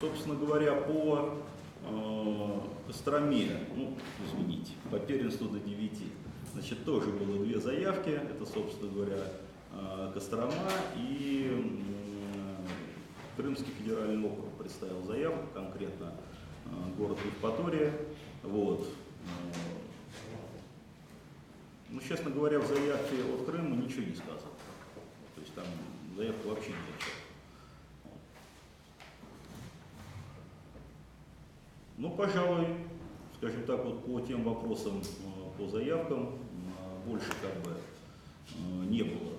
Собственно говоря, по э, Костроме, ну, извините, по первенству до 9, значит, тоже было две заявки. Это, собственно говоря, э, Кострома и м, Крымский федеральный округ представил заявку, конкретно э, город Евпатория. Вот. Э, Ну, честно говоря, в заявке от Крыма ничего не сказано. То есть там заявка вообще ни о Ну, пожалуй, скажем так, вот по тем вопросам, э, по заявкам, э, больше как бы э, не было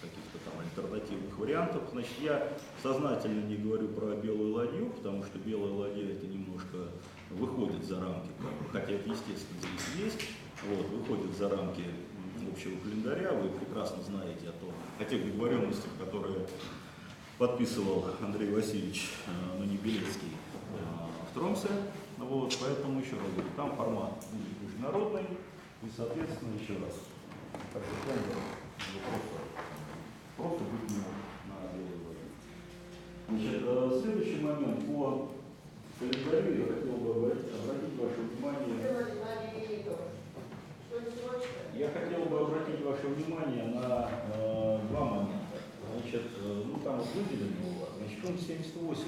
каких-то там альтернативных вариантов. Значит, я сознательно не говорю про белую ладью, потому что белая ладья это немножко выходит за рамки, хотя это естественно здесь есть, вот, выходит за рамки общего календаря, вы прекрасно знаете о том, о тех договоренностях, которые подписывал Андрей Васильевич, э, но не Белецкий, э, в Тромсе. Вот, поэтому еще раз говорю, там формат будет международный, и, соответственно, еще раз, как просто, просто быть не может. Значит, э, следующий момент по календарю я хотел бы обратить, обратить ваше внимание я хотел бы обратить ваше внимание на э, два момента. Значит, э, ну там вот выделено у вас, значит, пункт 78.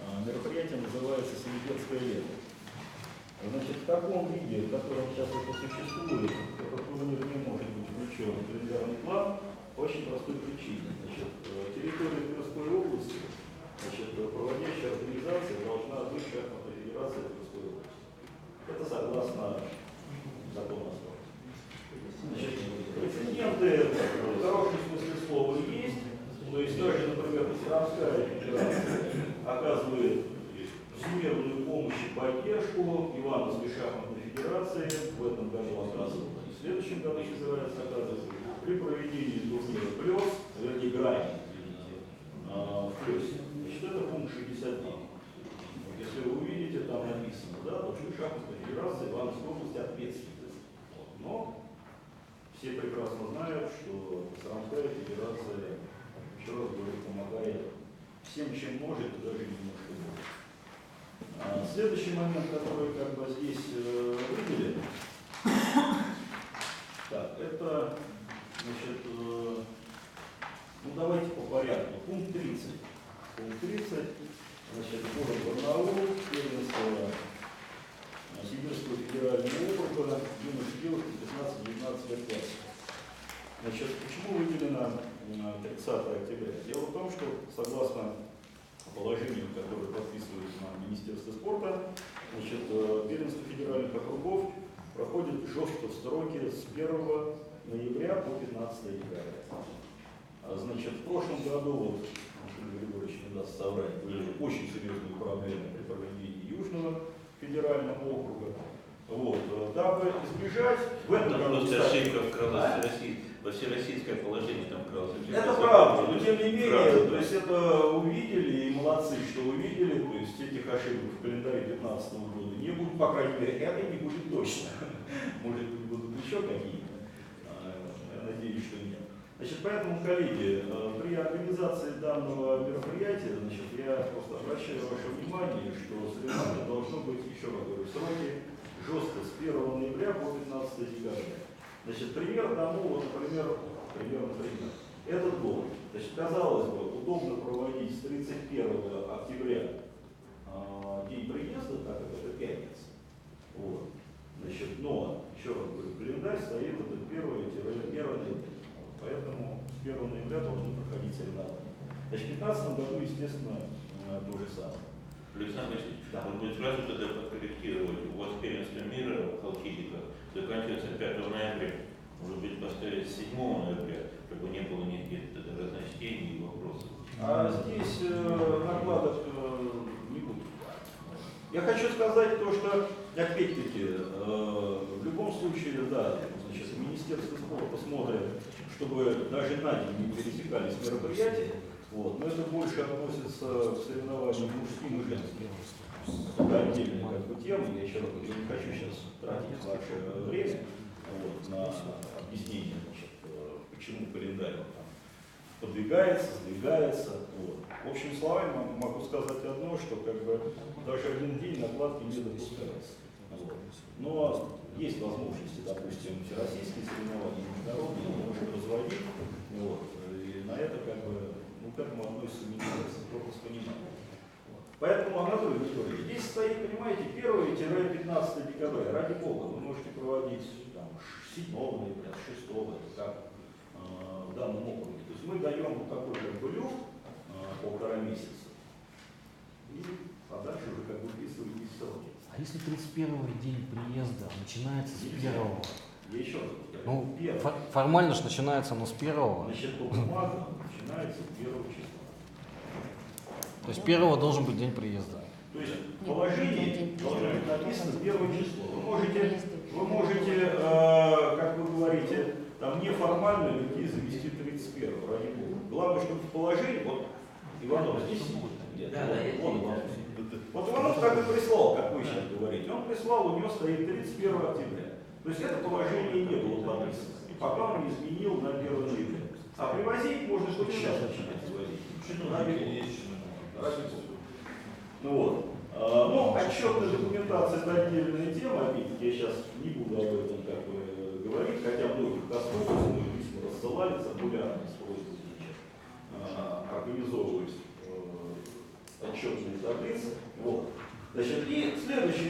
Э, мероприятие называется «Семидетское лето». Значит, в таком виде, в котором сейчас это существует, этот турнир не может быть включен в календарный план по очень простой причине. Значит, э, территория Тверской области, значит, э, проводящая организация должна быть шахматной федерацией Тверской области. Это согласно закону о спорте. Значит, прецеденты в хорошем смысле слова есть. То есть даже, например, Костромская федерация оказывает всемирную помощь и поддержку Ивановской шахматной федерации. В этом году оказывала и в следующем году собирается оказывать при проведении турнира плюс, вернее, грани, извините, а, в плюсе. Значит, это пункт 69. Если вы увидите, там написано, да, то что шахматная федерация Ивановской области ответственна. Но все прекрасно знают, что Саранская федерация, еще раз говорю, помогает всем, чем может, даже немножко больше. Следующий момент, который как бы здесь э, выделен, так, это, значит, э, ну давайте по порядку. Пункт 30. Пункт 30, значит, город Барнаул, первенство а, Сибирского федерального округа, юноши девушки 15-19 лет класса. Значит, почему выделено м, 30 октября? Дело в том, что согласно положению, которое подписывает нам Министерство спорта, значит, э, первенство федеральных округов проходит жестко в сроки с 1 ноября по 15 декабря. А, Значит, в прошлом году, вот, Григорьевич не даст соврать, были очень серьезные проблемы при проведении Южного федерального округа. Вот, э, дабы избежать в этом году, кстати, во всероссийское положение там ошибка. это правда, но тем не менее, Правда, то есть это увидели и молодцы, что увидели, то есть этих ошибок в календаре 2015 года не будет, по крайней мере, это не будет точно. Может быть, будут еще какие-то. А, Я надеюсь, что нет. Значит, поэтому, коллеги, э, при организации данного мероприятия, значит, я просто обращаю ваше внимание, что соревнование должно быть, еще раз говорю, в сроки жестко с 1 ноября по 15 декабря. Значит, пример тому, вот, например, пример, например, этот год. Значит, казалось бы, удобно проводить с 31 октября а, день приезда, так как это пятница. Вот. Значит, но, еще раз говорю, календарь стоит это 1 ноября. Поэтому с 1 ноября должны проходить соревнования. Значит, в 2015 году, естественно, э, то же самое. Александр Васильевич, Да. вот будет сразу тогда подкорректировать. У вас первенство мира в Халкидиках заканчивается 5 ноября. Может быть, поставить 7 ноября, чтобы не было никаких разночтений и вопросов. А здесь э, накладок э, не будет. Я хочу сказать то, что, опять-таки, э, в любом случае, да, значит, Министерство спорта смотрит, чтобы даже на день не пересекались мероприятия, вот, но это больше относится к соревнованиям мужским и женским. Это отдельная как бы, тема, я еще раз говорю, не хочу сейчас тратить ваше время вот, на объяснение, значит, э, почему календарь там подвигается, сдвигается. Вот. В общем словами могу сказать одно, что как бы даже один день накладки не допускается. Вот. Но есть возможности, допустим, всероссийские соревнования, международные, мы можем разводить. Вот. И на это как бы, ну, к этому относится министерство, пониманием. Вот. Поэтому, Анатолий Григорьевич, здесь стоит, понимаете, 1-15 декабря. Ради бога, вы можете проводить там, 7 ноября, 6 это как э, в данном округе. То есть мы даем вот такой люфт, э, полтора месяца. И а дальше уже как бы вписываетесь в сроки. А если 31 день приезда начинается с первого? Я еще раз повторяю. Ну, Первое. фо- формально же начинается оно с первого. Значит, по бумагам начинается с первого числа. То есть первого должен быть день приезда. То есть в положении должно быть написано первое число. Вы можете, вы можете, э, как вы говорите, там неформально людей завести 31 ради бога. Главное, чтобы в положении, вот Иванов здесь. Нет, Да, вот, здесь, Иванов. Вот Иванов так и прислал, как вы сейчас говорите. Он прислал, у него стоит 31 октября. То есть это положение не было подписано. Пока он не изменил на 1 ноября. А привозить можно хоть сейчас начинать возить. Ради Ну вот. А, Ну, отчетная документация это отдельная тема, опять-таки я сейчас не буду об этом как бы э, говорить, хотя многих коснулось, мы письма рассылали циркулярно с просьбой а, э, отчетные таблицы. Вот. Значит, и следующий